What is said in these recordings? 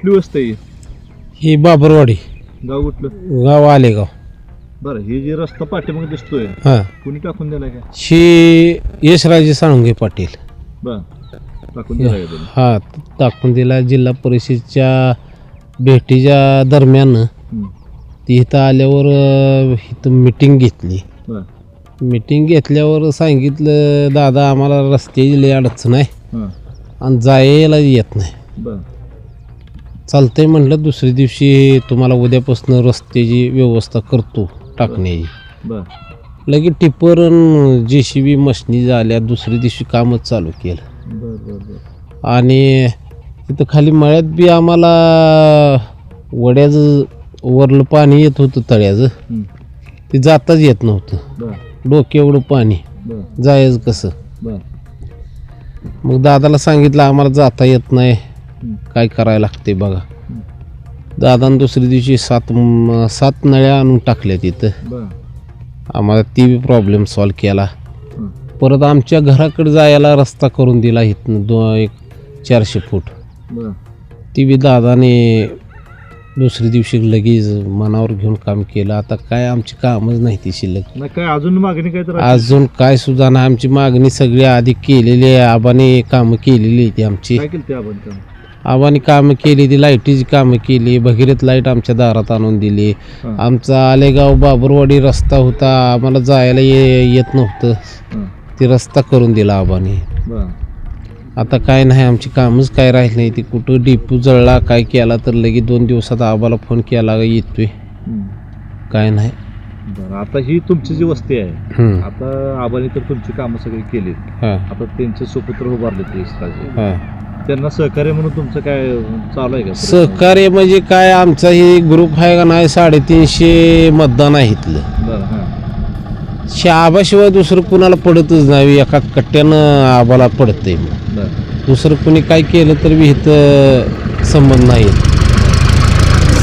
कुठली वस्ती आहे ही? बाबरवाडी. गाव कुठलं? गाव आलेगाव. बरं हे जे रस्ता पाठीमागे दिसतोय हां. कुणी टाकून दिलाय का ही यशराजे साळुंगे पाटील. बर टाकून दिलाय का त्यांनी? हा टाकून दिला जिल्हा परिषदच्या भेटीच्या दरम्यान. हम्म. ती इथं आल्यावर अं, इथं मिटिंग घेतली. बर. मिटिंग घेतल्यावर सांगितलं दादा आम्हाला रस्त्याची लई अडचण आहे. हां. आणि जायला येत नाही. बर. चालतंय म्हटलं दुसऱ्या दिवशी तुम्हाला उद्यापासून रस्त्याची व्यवस्था करतो टाकण्याची. बर. लगेच टिप्पर जे सी बी मशनी झाल्या दुसऱ्या दिवशी कामच चालू केलं. बर बर बर. आणि तिथं खाली मळ्यात बी आम्हाला वड्याचं वरलं पाणी येत होतं तळ्याचं. ते जाताच येत नव्हतं. बर. डोके एवढं पाणी. बर. जायचं कसं? बर. मग दादाला सांगितलं आम्हाला जाता येत नाही. काय करायला लागते बघा. दादानं दुसऱ्या दिवशी सात म- सात नळ्या आणून टाकल्या तिथं बर. आम्हाला ती बी प्रॉब्लेम सॉल्व केला. हं. परत आमच्या घराकडे जायला रस्ता करून दिला इथनं दो एक चारशे फूट. बर. ती बी दादाने दुसऱ्या दिवशी लगेच मनावर घेऊन काम केलं. आता काय आमची कामच नाही ती शिल्लक. नाही काय अजून मागणी काय तर आहे? अजून काय सुद्धा नाही. आमची मागणी सगळी आधी केलेली आहे. आबाने कामं केलेली आहे ती आमची. काय केलं ते आपण काम आबाने कामं केली ती लाईटीची कामं केली भगीरथ लाइट आमच्या दारात आणून दिली. आमचा आलेगाव बाबरवाडी रस्ता होता आम्हाला जायला ये येत नव्हतं. ते रस्ता करून दिला आबाने आता काय नाही आमची कामच काय राहिलं नाही. ती कुठं डिपू जळला काय केला तर लगेच दोन दिवसात आबाला फोन केला का येतोय. काय नाही. बरं आता ही तुमची जी वस्ती आहे. आता आबाने तर तुमची कामं सगळी केली आता त्यांचे सुपुत्र उभारले ते त्यांना सहकार्य म्हणून तुमचं काय चालू आहे का? सहकार्य म्हणजे काय आमचा ही ग्रुप आहे का नाही साडेतीनशे मतदान आहे इथलं. बरं हां. आबाशिवाय दुसरं कुणाला पडतच नाही एका कट्ट्यानं आबाला पडतंय मग. बरं. दुसरं कुणी काय केलं तर बी इथं संबंध नाही.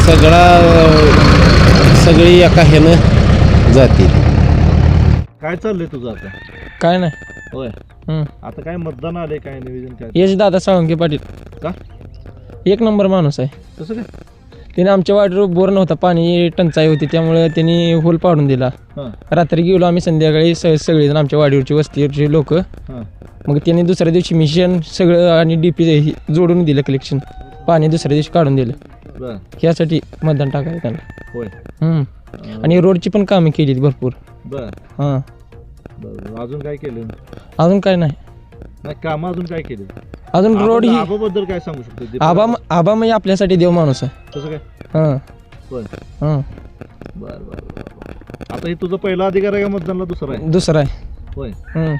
सगळा सगळी एका ह्यानं जातील काय चाललंय तुझं आता? काय नाही. होय. आता काय मतदान आले काय निवेदन काय? यश दादा साळुंके पाटील. का? एक नंबर माणूस आहे. कसं काय? त्याने आमच्या वाडीवर बोर नव्हता पाणी टंचाई होती त्यामुळे त्यांनी होल पाडून दिला. हां. रात्री गेलो आम्ही संध्याकाळी स सगळेजण आमच्या वाडीवरची वस्तीवरची लोक. हां. मग त्यांनी दुसऱ्या दिवशी मिशन सगळं आणि डी पी जोडून दिलं कलेक्शन पाणी दुसऱ्या दिवशी काढून दिलं. बरं. ह्यासाठी मतदान टाकायचं त्यांना. होय. हं. आणि रोडची पण कामं केली भरपूर. बरं. हां. अजून काय केलं? अजून काय नाही. नाही कामं अजून काय केलं? अजून रोड ही आबाबद्दल काय सांगू शकतो? आबा आबा म्हणजे आपल्यासाठी देव माणूस आहे. कसं काय? हां. हां. बरं बरं. आता हे तुझा पहिला अधिकार आहे का मतदानला? दुसरा आहे? दुसरं आहे. होय. हं.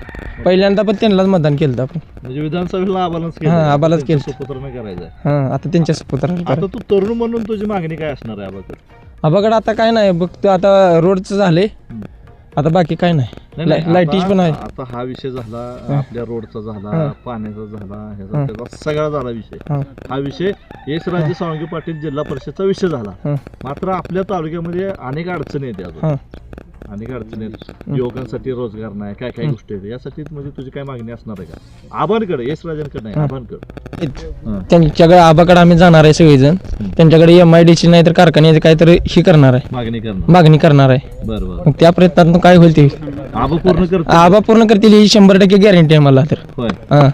पहिल्यांदा पण त्यांनाच मतदान केलं आपण. म्हणजे विधानसभेला आबालाच हां, आबालाच केलं. सुपुत्र करायचं आहे. हां आता त्यांच्या पुत्र आता तू तरुण म्हणून तुझी मागणी काय असणार आहे आबाकडे? आबाकडे आता काय नाही. बघ तो आता रोडचं झाले. आता बाकी काय नाही. नाही, नाही, लाईट- लाईटीच आता- पण आहे. आता हा विषय झाला आपल्या रोडचा झाला. पाण्याचा झाला ह्याचा. त्याचा सगळा झाला विषय. हां. हा विषय यशराजे साळुंके पाटील जिल्हा परिषदचा विषय झाला. हां. मात्र आपल्या तालुक्यामध्ये अनेक अडचणी आहेत अजून. हां. अनेक अडचणी आहेत युवकांसाठी रोजगार नाही काय काय गोष्टी आहेत. यासाठी म्हणजे तुझी काय मागणी असणार आहे का? आबांकडे यशराजांकडे नाही आबांकडे. त्यांच्याकडे आबाकडे आम्ही जाणार आहे सगळेजण. त्यांच्याकडे एम आय डी ची नाही तर कारखान्याची काहीतरी ही करणार आहे. मागणी करणार. मागणी करणार आहे. बरं बरं. मग त्या प्रयत्नातून काय होईल ते? आबा पूर्ण करतो आबा पूर्ण करतील ही शंभर टक्के गॅरंटी आहे मला तर. होय. हां.